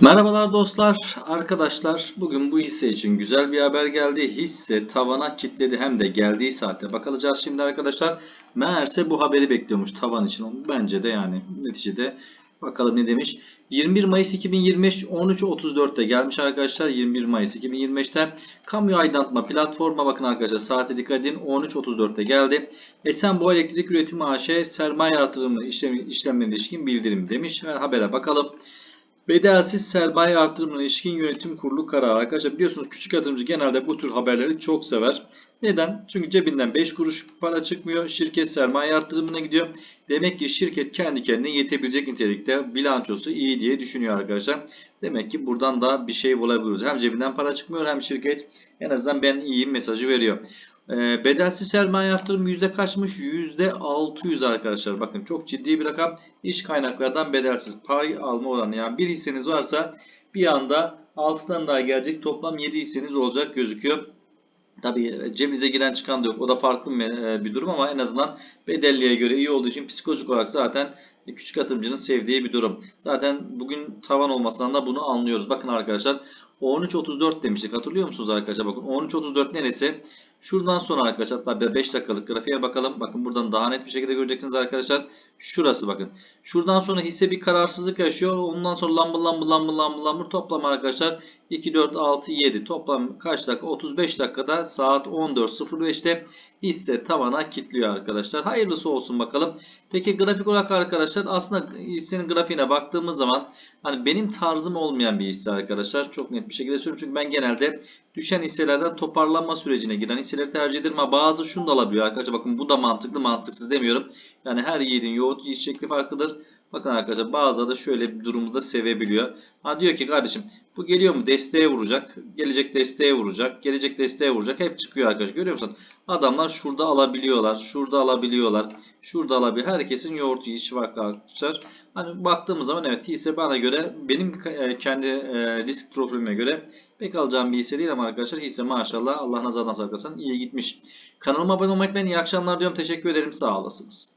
Merhabalar dostlar, arkadaşlar. Bugün bu hisse için güzel bir haber geldi. Hisse tavana kilitledi hem de geldiği saatte. Bakılacağız şimdi arkadaşlar. Meğerse bu haberi bekliyormuş tavan için. Bence de yani neticede bakalım ne demiş. 21 Mayıs 2025 13.34'te gelmiş arkadaşlar. 21 Mayıs 2025'te kamu aydınlatma platforma bakın arkadaşlar. Saate dikkat edin. 13.34'te geldi. Esenboğa Elektrik Üretimi AŞ sermaye artırımı işlem, işlemlerine ilişkin bildirim demiş. Habere bakalım. Bedelsiz sermaye artırımına ilişkin yönetim kurulu kararı. Arkadaşlar biliyorsunuz küçük yatırımcı genelde bu tür haberleri çok sever. Neden? Çünkü cebinden 5 kuruş para çıkmıyor. Şirket sermaye artırımına gidiyor. Demek ki şirket kendi kendine yetebilecek nitelikte bilançosu iyi diye düşünüyor arkadaşlar. Demek ki buradan da bir şey bulabiliyoruz. Hem cebinden para çıkmıyor hem şirket en azından ben iyiyim mesajı veriyor. E, bedelsiz sermaye artırımı yüzde kaçmış? Yüzde 600 arkadaşlar. Bakın çok ciddi bir rakam. İş kaynaklardan bedelsiz pay alma oranı. Yani bir hisseniz varsa bir anda 6'dan daha gelecek toplam 7 hisseniz olacak gözüküyor. Tabii cebinize giren çıkan da yok. O da farklı bir- bir durum ama en azından bedelliye göre iyi olduğu için psikolojik olarak zaten küçük yatırımcının sevdiği bir durum. Zaten bugün tavan olmasından da bunu anlıyoruz. Bakın arkadaşlar 13.34 demiştik. Hatırlıyor musunuz arkadaşlar? Bakın 13.34 neresi? Şuradan sonra arkadaşlar hatta 5 dakikalık grafiğe bakalım. Bakın buradan daha net bir şekilde göreceksiniz arkadaşlar. Şurası bakın. Şuradan sonra hisse bir kararsızlık yaşıyor. Ondan sonra lambı lambı lambı lambı lambı toplam arkadaşlar 2, 4, 6, 7 toplam kaç dakika? 35 dakikada saat 14.05'te hisse tavana kilitliyor arkadaşlar. Hayırlısı olsun bakalım. Peki grafik olarak arkadaşlar aslında hissenin grafiğine baktığımız zaman hani benim tarzım olmayan bir hisse arkadaşlar. Çok net bir şekilde söylüyorum. Çünkü ben genelde düşen hisselerden toparlanma sürecine giren hisseleri tercih ederim. Ama bazı şunu da alabiliyor arkadaşlar. Bakın bu da mantıklı mantıksız demiyorum. Yani her yiğidin yoğurt yiyiş şekli farklıdır. Bakın arkadaşlar bazıları da şöyle bir durumu da sevebiliyor. Ha diyor ki kardeşim bu geliyor mu desteğe vuracak. Gelecek desteğe vuracak. Gelecek desteğe vuracak. Hep çıkıyor arkadaşlar. Görüyor musun? Adamlar şurada alabiliyorlar. Şurada alabiliyorlar. Şurada alabiliyor. Herkesin yoğurt yiyişi farklı arkadaşlar. Hani baktığımız zaman evet hisse bana göre benim e, kendi e, risk profilime göre pek alacağım bir hisse değil ama arkadaşlar hisse maşallah Allah nazardan saklasın iyi gitmiş. Kanalıma abone olmayı unutmayın. İyi akşamlar diyorum. Teşekkür ederim. Sağ olasınız.